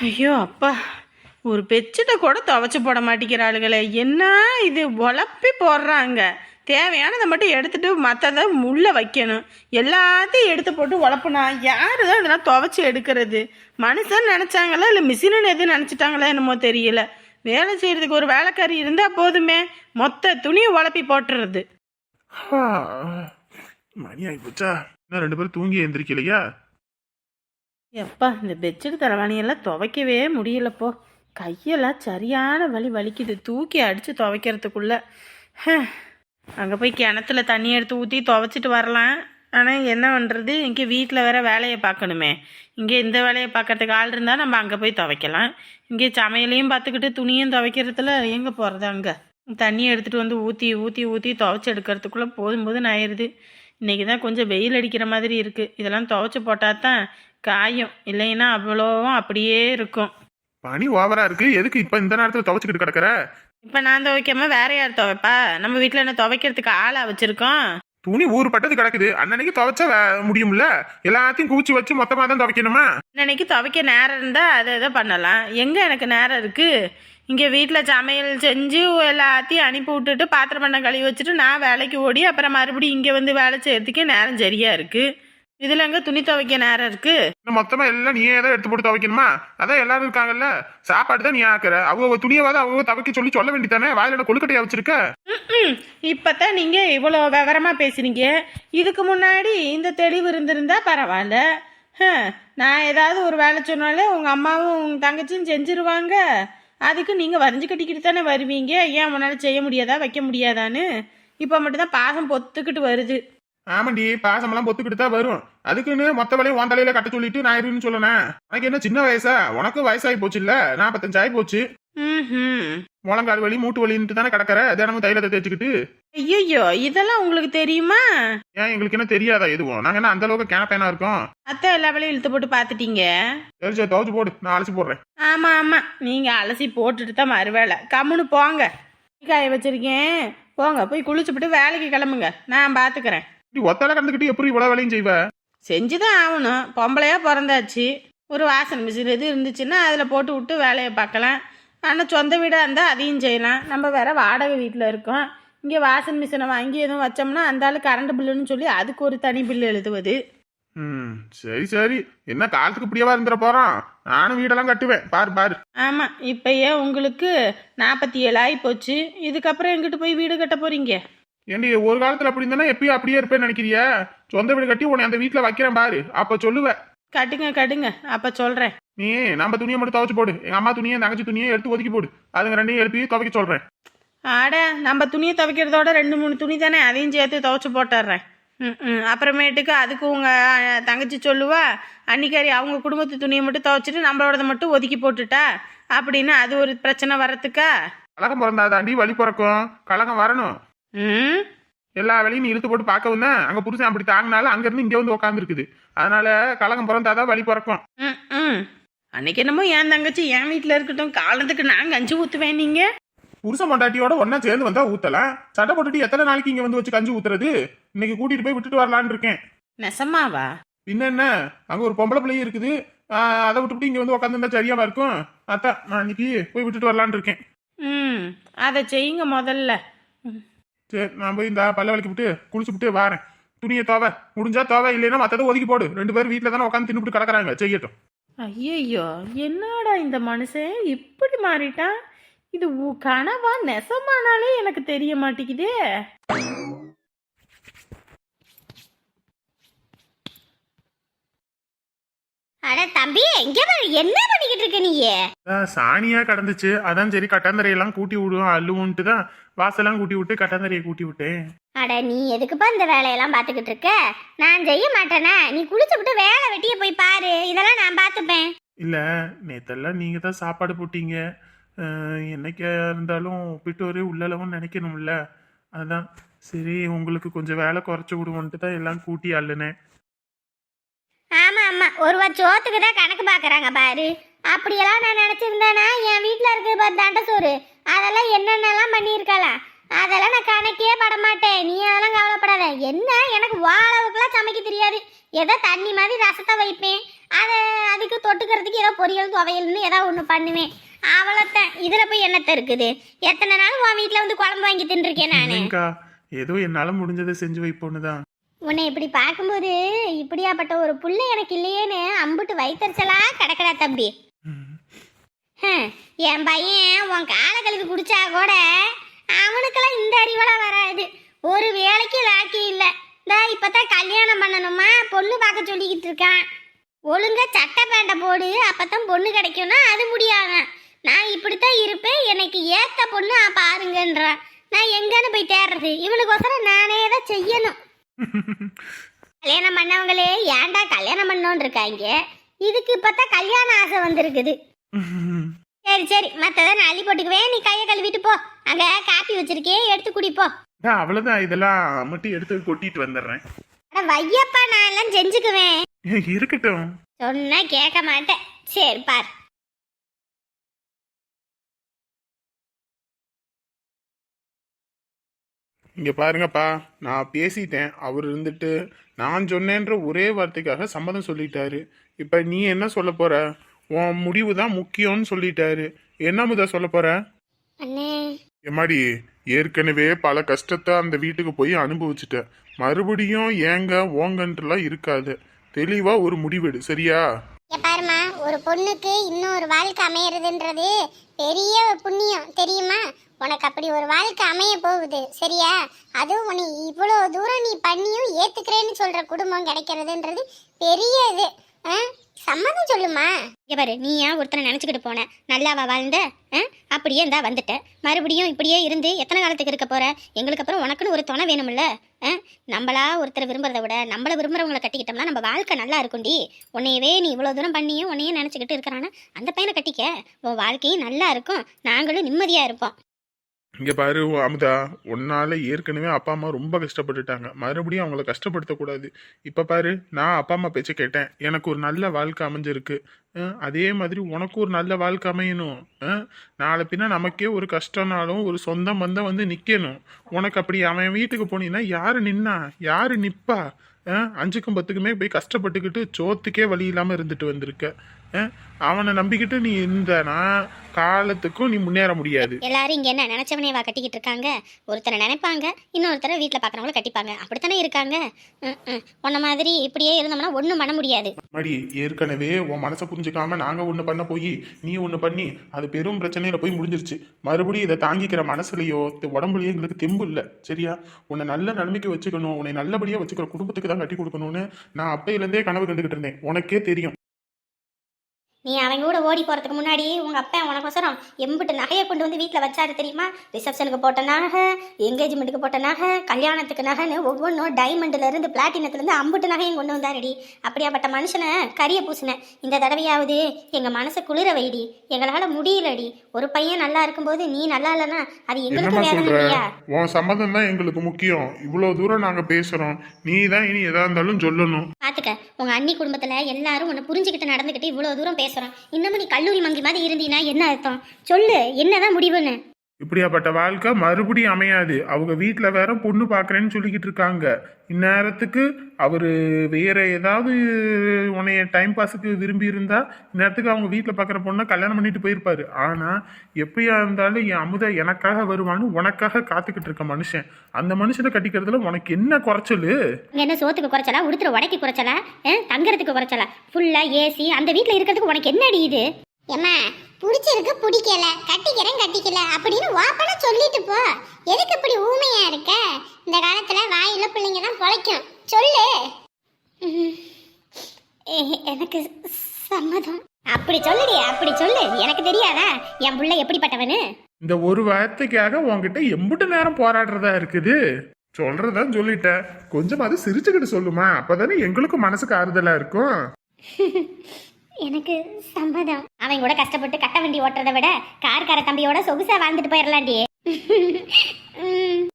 ஐயோ அப்பா. ஒரு பெட்ஷீட்டை கூட துவைச்சி போட மாட்டேங்கிறாளுகளே. என்ன இது? உழப்பி போடுறாங்க. தேவையானதை மட்டும் எடுத்துட்டு மற்றதை முள்ள வைக்கணும். எல்லாத்தையும் எடுத்து போட்டு உழப்புனா யாருதான் இதெல்லாம் துவைச்சி எடுக்கிறது? மனுஷன் நினச்சாங்களா? இல்லை மிஷினு எதுவும் நினச்சிட்டாங்களா என்னமோ தெரியல. வேலை செய்கிறதுக்கு ஒரு வேலைக்காரி இருந்தால் போதுமே. மொத்த துணியை உழப்பி போட்டுறது. மணி ஆகி போச்சா ரெண்டு பேரும் தூங்கி எழுந்திரிக்கலையா எப்பா இந்த பெட்ஷீட் தலைவாணியெல்லாம் துவைக்கவே முடியலப்போ. கையெல்லாம் சரியான வலி வலிக்குது. தூக்கி அடித்து துவைக்கிறதுக்குள்ள. அங்கே போய் கிணத்துல தண்ணி எடுத்து ஊற்றி துவைச்சிட்டு வரலாம். ஆனால் என்ன பண்ணுறது இங்கே வீட்டில் வேற வேலையை பார்க்கணுமே. இங்கே இந்த வேலையை பார்க்கறதுக்கு ஆள் இருந்தால் நம்ம அங்கே போய் துவைக்கலாம். இங்கே சமையலையும் பார்த்துக்கிட்டு துணியும் துவைக்கிறதுல எங்கே போகிறது அங்கே? தண்ணி எடுத்துகிட்டு வந்து ஊற்றி ஊற்றி ஊற்றி துவைச்சி எடுக்கிறதுக்குள்ளே போதும் போதும் ஆயிடுது இன்றைக்கி தான் கொஞ்சம் வெயில் அடிக்கிற மாதிரி இருக்குது இதெல்லாம் துவைச்சி போட்டால் தான் காயும். இல்லைன்னா அவ்வளோவும் அப்படியே இருக்கும். பனி ஓவரா இருக்கு. எதுக்கு இப்ப இந்த நேரத்துல துவைச்சுக்கிட்டு கிடக்குற? இப்போ நான் துவைக்காம வேற யார் துவைப்பா? நம்ம வீட்டில் என்ன துவைக்கிறதுக்கு ஆளாக வச்சுருக்கோம்? துணி ஊர் பட்டது கிடக்குது. அன்னன்னைக்கு துவைச்சா வே- முடியும்ல? எல்லாத்தையும் கூச்சி வச்சு மொத்தமா தான் துவைக்கணுமா? இன்னைக்கு துவைக்க நேரம் இருந்தால் அதை இதை பண்ணலாம். எங்கே எனக்கு நேரம் இருக்குது இங்கே வீட்டில் சமையல் செஞ்சு எல்லாத்தையும் அனுப்பி விட்டுட்டு பாத்திரம் பண்ண கழுவி வச்சுட்டு நான் வேலைக்கு ஓடி அப்புறம் மறுபடியும் இங்கே வந்து வேலை செய்யறதுக்கே நேரம் சரியாக இருக்குது இதில் எங்கே துணி துவைக்க நேரம் இன்னும் மொத்தமா எல்லாம் நீயே தான் எடுத்து போட்டு துவைக்கணுமா? அதான் எல்லாரும் இருக்காங்கல்ல. சாப்பாடு தான் நீ ஆக்குற. அவங்க துணியவாத அவங்க துவைக்க சொல்லி சொல்ல வேண்டியதானே வாயில கொழுக்கட்டையா வச்சிருக்க? ம் இப்போத்தான் நீங்கள் இவ்வளோ விவரமாக பேசுனீங்க. இதுக்கு முன்னாடி இந்த தெளிவு இருந்திருந்தா பரவாயில்ல. நான் ஏதாவது ஒரு வேலை சொன்னாலே உங்கள் அம்மாவும் உங்கள் தங்கச்சியும் செஞ்சிருவாங்க. அதுக்கு நீங்கள் வரைஞ்சி கட்டிக்கிட்டு தானே வருவீங்க? ஏன் உன்னால் செய்ய முடியாதா? வைக்க முடியாதான்னு? இப்போ மட்டும்தான் பாசம் பொத்துக்கிட்டு வருது. ஆமாண்டி பாசமெல்லாம் பொத்துக்கிட்டு தான் வரும். அதுக்குன்னு மொத்த வேலையும் உன் தலையில கட்ட சொல்லிட்டு நான் இருன்னு சொல்லணேன் எனக்கு என்ன சின்ன வயசா? உனக்கு வயசாகி போச்சு இல்ல? நாற்பத்தஞ்சு ஆகி போச்சு. முழங்கால் வலி மூட்டு வலின்ட்டு தானே கிடக்குற? தினமும் தைலத்தை தேய்ச்சிக்கிட்டு. ஐயோ இதெல்லாம் உங்களுக்கு தெரியுமா? ஏன் எங்களுக்கு என்ன தெரியாதா எதுவும்? நாங்க என்ன அந்த அளவுக்கு கேனப்பேனா இருக்கோம்? அத்தை எல்லா வேலையும் இழுத்து போட்டு பார்த்துட்டீங்க. சரி சரி துவைச்சு போடு. நான் அழைச்சி போடுறேன். ஆமாம் ஆமாம் நீங்கள் அலசி போட்டுட்டு தான் மறுவேலை கம்முன்னு போங்க. காய வச்சிருக்கேன். போங்க போய் குளிச்சுப்புட்டு வேலைக்கு கிளம்புங்க. நான் பார்த்துக்கிறேன் நீ ஒத்தால கலந்துக்கிட்டு எப்படி இவ்வளவு வேலையும் செய்வ? செஞ்சு தான் ஆகணும். பொம்பளையா பிறந்தாச்சு. ஒரு வாசனை மிஷின் எது இருந்துச்சுன்னா அதில் போட்டு விட்டு வேலையை பார்க்கலாம். ஆனால் சொந்த வீடாக இருந்தால் அதையும் செய்யலாம். நம்ம வேற வாடகை வீட்டில் இருக்கோம். இங்கே வாஷிங் மிஷினை வாங்கி எதுவும் வச்சோம்னா அந்த ஆளு கரண்ட் பில்லுன்னு சொல்லி அதுக்கு ஒரு தனி பில்லு எழுதுவது. ம் சரி சரி. என்ன காலத்துக்கு இப்படியவா இருந்துட போறான்? நானும் வீடெல்லாம் கட்டுவேன். பாரு பாரு. ஆமாம் இப்போயே உங்களுக்கு நாற்பத்தி ஏழு ஆகி போச்சு. இதுக்கப்புறம் எங்கிட்டு போய் வீடு கட்ட போகிறீங்க ஏண்டி ஒரு காலத்துல அப்படி இருந்தா எப்பயும் அப்படியே இருப்பேன்னு நினைக்கிறியா? சொந்த வீடு கட்டி உன்னை அந்த வீட்டுல வைக்கிறேன் பாரு. அப்ப சொல்லுவ கட்டுங்க கட்டுங்க. அப்போ சொல்கிறேன் நீ நம்ம துணியை மட்டும் துவைச்சு போடு. எங்க அம்மா துணியை தங்கச்சி துணியை எடுத்து ஒதுக்கி போடு. அதுங்க ரெண்டையும் எழுப்பி துவைக்க சொல்றேன். ஆட நம்ம துணியை துவைக்கிறதோட ரெண்டு மூணு துணி தானே அதையும் சேர்த்து துவைச்சு போட்டுடுறேன். ம் ம். அப்புறமேட்டுக்கு அதுக்கு உங்கள் தங்கச்சி சொல்லுவா அன்னிக்காரி அவங்க குடும்பத்து துணியை மட்டும் துவைச்சிட்டு நம்மளோடத மட்டும் ஒதுக்கி போட்டுட்டா? அப்படின்னு அது ஒரு பிரச்சனை வரத்துக்கா கலகம் பிறந்தாதாண்டி வழி பிறக்கும். கலகம் வரணும். ம். எல்லா வேலையும் நீ இழுத்து போட்டு பார்க்கவும் தான். அங்க புருஷன் அப்படி தாங்கினாலும் அங்க இருந்து இங்க வந்து உட்காந்துருக்குது அதனால கலகம் பிறந்தாதான் வழி பிறக்கும். ம் ம். அன்னைக்கு என்னமோ என் தங்கச்சி என் வீட்டில் இருக்கட்டும் காலத்துக்கு நான் கஞ்சி ஊற்றுவேன் நீங்கள் புருஷன் பொண்டாட்டியோட ஒன்னா சேர்ந்து வந்தா ஊத்தலாம் சட்டை போட்டுட்டு எத்தனை நாளைக்கு இங்க வந்து வச்சு கஞ்சி ஊத்துறது? இன்னைக்கு கூட்டிட்டு போய் விட்டுட்டு வரலான்னு இருக்கேன். நெசமாவா? பின்ன என்ன? அங்க ஒரு பொம்பளை பிள்ளையும் இருக்குது. ஆஹ் அதை விட்டுவிட்டு இங்க வந்து உட்காந்துருந்தா சரியாவா இருக்கும்? அதான் நான் இன்னைக்கு போய் விட்டுட்டு வரலான்னு இருக்கேன். ம் அதை செய்யுங்க முதல்ல. சரி நான் போய் இந்த பல்ல வலிக்கு விட்டு குளிச்சு விட்டு வரேன். துணியை தோவை. முடிஞ்சா தோவை இல்லைன்னா மத்ததை ஒதுக்கி போடு. ரெண்டு பேரும் வீட்டில் தானே உட்காந்து தின்னுபிட்டு கிடக்குறாங்க. செய்யட்டும். ஐயையோ என்னடா இந்த மனுஷன்? இப்படி மாறிட்டான் இது கனவா நெசமானாலே எனக்கு தெரிய மாட்டேங்குதே. அட தம்பி இங்க பாரு என்ன பண்ணிக்கிட்டு இருக்க நீ அதான் சாணியா கடந்துச்சு. அதான் சரி கட்டாந்தரையெல்லாம் கூட்டி விடுவோம் அள்ளுவோன்ட்டு தான் வாசலாம் கூட்டி விட்டு கட்டாந்தரையை கூட்டி விட்டேன். அட நீ எதுக்குப்பா இந்த வேலையெல்லாம் பார்த்துக்கிட்டு இருக்க? நான் செய்ய மாட்டேனே. நீ குளிச்சு விட்டு வேலை வெட்டிய போய் பாரு. இதெல்லாம் நான் பார்த்துப்பேன். இல்ல நேத்தெல்லாம் நீங்க தான் சாப்பாடு போட்டீங்க. என்னைக்கா இருந்தாலும் பிட்டோரே உள்ளளவும் நினைக்கணும்ல. அதான் சரி உங்களுக்கு கொஞ்சம் வேலை குறைச்சு விடுவோன்ட்டு தான் எல்லாம் கூட்டி அள்ளுனேன். ஆமா ஆமா. ஒரு சோத்துக்கு தான் கணக்கு பாக்குறாங்க பாரு. அப்படியெல்லாம் நான் நினைச்சிருந்தேனா என் வீட்ல இருக்கு பாரு தண்டை சோறு. அதெல்லாம் என்னென்னலாம் பண்ணியிருக்கலாம்? அதெல்லாம் நான் கணக்கே பட மாட்டேன். நீ அதெல்லாம் கவலைப்படாத. என்ன? எனக்கு வாழவுக்குலாம் சமைக்க தெரியாது. ஏதோ தண்ணி மாதிரி ரசத்தை வைப்பேன். அதை அதுக்கு தொட்டுக்கிறதுக்கு ஏதோ பொரியல் துவையல்னு ஏதோ ஒன்று பண்ணுவேன். அவ்வளோத்தான் இதில் போய் என்னத்த இருக்குது? எத்தனை நாள் உன் வீட்டில் வந்து குழம்பு வாங்கி தின்றுருக்கேன் நான்? ஏதோ என்னால முடிஞ்சதை செஞ்சு வைப்போன்னு தான் உன்னை இப்படி பார்க்கும்போது இப்படியாப்பட்ட ஒரு புள்ள எனக்கு இல்லையேன்னு அம்புட்டு வயிற்றுச்சலா கிடக்கடா தம்பி. என் பையன் உன் காலை கழுவி குடிச்சா கூட அவனுக்கெல்லாம் இந்த அறிவெல்லாம் வராது. ஒரு வேலைக்கு லாக்கி இல்லை. இந்த இப்பதான் கல்யாணம் பண்ணணுமா? பொண்ணு பார்க்க சொல்லிக்கிட்டு இருக்கான். ஒழுங்காக சட்டை பேண்டை போடு. அப்பதான் பொண்ணு கிடைக்கும்னா அது முடியாது நான் இப்படித்தான் இருப்பேன். எனக்கு ஏற்ற பொண்ணு பாருங்கன்றான். நான் எங்கன்னு போய் தேடுறது? இவனுக்கோசரம் நானே தான் செய்யணும். கல்யாணம் பண்ணவங்களே ஏன்டா கல்யாணம் பண்ணோன்னு இருக்காங்க இதுக்கு இப்பதான் கல்யாண ஆசை வந்திருக்குது. சரி சரி. மற்றதை நான் அள்ளி போட்டுக்குவேன். நீ கையை கழுவிட்டு போ. அங்கே காப்பி வச்சிருக்கேன் எடுத்து குடிப்போ அக்கா, அவ்வளவுதான். இதெல்லாம் மட்டும் எடுத்து கொட்டிட்டு வந்துடுறேன். அட வையப்பா நான் எல்லாம் செஞ்சுக்குவேன். இருக்கட்டும். சொன்னா கேட்க மாட்டேன். சரி பார். இங்க பாருங்கப்பா. நான் பேசிட்டேன். அவர் இருந்துட்டு நான் சொன்னேன்ற ஒரே வார்த்தைக்காக சம்மதம் சொல்லிட்டாரு. இப்ப நீ என்ன சொல்ல போற? உன் முடிவு தான் முக்கியம்னு சொல்லிட்டாரு. என்ன முத சொல்ல போற? எம்மாடி ஏற்கனவே பல கஷ்டத்தை அந்த வீட்டுக்கு போய் அனுபவிச்சுட்டேன் மறுபடியும் ஏங்க ஓங்கன்றலாம் இருக்காது. தெளிவா ஒரு முடிவெடு சரியா? பாருமா ஒரு பொண்ணுக்கு இன்னொரு வாழ்க்கை அமையறதுன்றது பெரிய புண்ணியம் தெரியுமா? உனக்கு அப்படி ஒரு வாழ்க்கை அமைய போகுது சரியா? அதுவும் உன்னை இவ்வளோ தூரம் நீ பண்ணியும் ஏத்துக்கிறேன்னு சொல்ற குடும்பம் கிடைக்கிறதுன்றது பெரிய இது? சம்மதம் சொல்லுமா? இங்க பாரு நீ ஏன் ஒருத்தனை நினச்சிக்கிட்டு போன நல்லாவா வாழ்ந்த ஆ? அப்படியே இந்தா வந்துட்ட. மறுபடியும் இப்படியே இருந்து எத்தனை காலத்துக்கு இருக்க போற? எங்களுக்கு அப்புறம் உனக்குன்னு ஒரு துணை வேணும்ல ஆ? நம்மளா ஒருத்தரை விரும்புறத விட நம்மள விரும்புறவங்களை கட்டிக்கிட்டோம்னா நம்ம வாழ்க்கை நல்லா இருக்கும்டி. உன்னையவே நீ இவ்வளோ தூரம் பண்ணியும் உன்னையே நினச்சிக்கிட்டு இருக்கிறானா? அந்த பையனை கட்டிக்க. உன் வாழ்க்கையும் நல்லா இருக்கும். நாங்களும் நிம்மதியாக இருப்போம். இங்கே பாரு அமுதா உன்னால ஏற்கனவே அப்பா அம்மா ரொம்ப கஷ்டப்பட்டுட்டாங்க. மறுபடியும் அவங்கள கஷ்டப்படுத்தக்கூடாது. இப்போ பாரு நான் அப்பா அம்மா பேச்சு கேட்டேன். எனக்கு ஒரு நல்ல வாழ்க்கை அமைஞ்சிருக்கு. அதே மாதிரி உனக்கு ஒரு நல்ல வாழ்க்கை அமையணும். நாளை பின்ன நமக்கே ஒரு கஷ்டம்னாலும் ஒரு சொந்தம் பந்தம் வந்து நிற்கணும் உனக்கு அப்படி அவன் வீட்டுக்கு போனீங்கன்னா யார் நின்னா? யார் நிற்பா அஞ்சுக்கும் பத்துக்குமே போய் கஷ்டப்பட்டுக்கிட்டு சோத்துக்கே வழி இல்லாமல் இருந்துட்டு வந்திருக்க. அவனை நம்பிக்கிட்டு நீ இருந்தனா காலத்துக்கும் நீ முன்னேற முடியாது. எல்லாரும் இங்கே என்ன நினச்சவனே வா கட்டிக்கிட்டு இருக்காங்க. ஒருத்தரை நினைப்பாங்க இன்னொருத்தரை வீட்டில் பார்க்குறவங்கள கட்டிப்பாங்க. அப்படித்தானே இருக்காங்க. உன்ன மாதிரி இப்படியே இருந்தோம்னா ஒன்றும் பண்ண முடியாது. மடி ஏற்கனவே உன் மனசை புரிஞ்சுக்காம நாங்க ஒண்ணு பண்ண போய் நீ ஒண்ணு பண்ணி அது பெரும் பிரச்சனையில போய் முடிஞ்சிருச்சு. மறுபடியும் இதை தாங்கிக்கிற மனசுலயோ உடம்புலயோ எங்களுக்கு தெம்பு இல்ல. சரியா? உன்னை நல்ல நிலைமைக்கு வச்சுக்கணும். உன்னை நல்லபடியா வச்சுக்கிற குடும்பத்துக்கு தான் கட்டி கொடுக்கணும்னு நான் அப்பையில இருந்தே கனவு கண்டுகிட்டு இருந்தேன். உனக்கே தெரியும். நீ அவங்க கூட ஓடி போகிறதுக்கு முன்னாடி உங்கள் அப்பா உனக்கோசரம் எம்பிட்டு நகையை கொண்டு வந்து வீட்டில் வச்சாரு தெரியுமா? ரிசப்ஷனுக்கு போட்ட நகை என்கேஜ்மெண்ட்டுக்கு போட்ட நகை கல்யாணத்துக்கு நகைன்னு ஒவ்வொன்றும் டைமண்ட்லேருந்து பிளாட்டினத்துலேருந்து அம்புட்டு நகையும் கொண்டு வந்தாருடி. அப்படியாப்பட்ட மனுஷனை கரிய பூசினேன் இந்த தடவையாவது எங்கள் மனசை குளிர வைடி. எங்களால் முடியலடி. ஒரு பையன் நல்லா இருக்கும்போது நீ நல்லா இல்லைன்னா அது எங்களுக்கு வேதனை இல்லையா? உன் சம்மதம் தான் எங்களுக்கு முக்கியம். இவ்வளவு தூரம் நாங்க பேசுறோம். நீ தான் இனி எதா இருந்தாலும் சொல்லணும். பார்த்துக்க உங்கள் அண்ணி குடும்பத்தில் எல்லாரும் உன்னை புரிஞ்சுக்கிட்டு நடந்துக்கிட்டு இவ்வளோ தூரம் பேசுகிறோம் இன்னமும் நீ கல்லூரி மங்கி மாதிரி இருந்தீன்னா என்ன அர்த்தம்? சொல்லு என்னதான் முடிவுன்னு. இப்படியாப்பட்ட வாழ்க்கை மறுபடியும் அமையாது. அவங்க வீட்டில் வேற பொண்ணு பார்க்குறேன்னு சொல்லிக்கிட்டு இருக்காங்க. இந்நேரத்துக்கு அவர் வேற ஏதாவது உன்னைய டைம் பாஸுக்கு விரும்பி இருந்தா இந்நேரத்துக்கு அவங்க வீட்டில் பார்க்குற பொண்ணை கல்யாணம் பண்ணிட்டு போயிருப்பாரு. ஆனால் எப்படியா இருந்தாலும் என் அமுத எனக்காக வருவான்னு உனக்காக காத்துக்கிட்டு இருக்க மனுஷன். அந்த மனுஷனை கட்டிக்கிறதுல உனக்கு என்ன குறைச்சல்? என்ன சோத்துக்கு குறைச்சலா? உடுத்துற உடைக்கு குறைச்சலா? தங்குறதுக்கு குறைச்சலா? ஃபுல்லா ஏசி அந்த வீட்டில் இருக்கிறதுக்கு உனக்கு என்ன அடியுது ஏமா பிடிச்சிருக்கு பிடிக்கல. கட்டிக்கிறேன் கட்டிக்கல. அப்படின்னு வாப்பன சொல்லிட்டு போ. எதுக்கு இப்படி ஊமையா இருக்க? இந்த காலத்துல வாயில பிள்ளைங்க தான் பொழைக்கும். சொல்லு. எனக்கு சம்மதம். அப்படி சொல்லுடி அப்படி சொல்லு. எனக்கு தெரியாதா? என் புள்ள எப்படிப்பட்டவனு? இந்த ஒரு வார்த்தைக்காக உன்கிட்ட எம்புட்டு நேரம் போராடுறதா இருக்குது. சொல்றதான் சொல்லிட்டேன் கொஞ்சமாவது சிரிச்சுக்கிட்டு சொல்லுமா. அப்பதானே எங்களுக்கும் மனசுக்கு ஆறுதலா இருக்கும். எனக்கு சம்மதம். அவன் கூட கஷ்டப்பட்டு கட்ட வண்டி ஓட்டுறதை விட கார்கார தம்பியோட சொகுசா வாழ்ந்துட்டு போயிடலாண்டி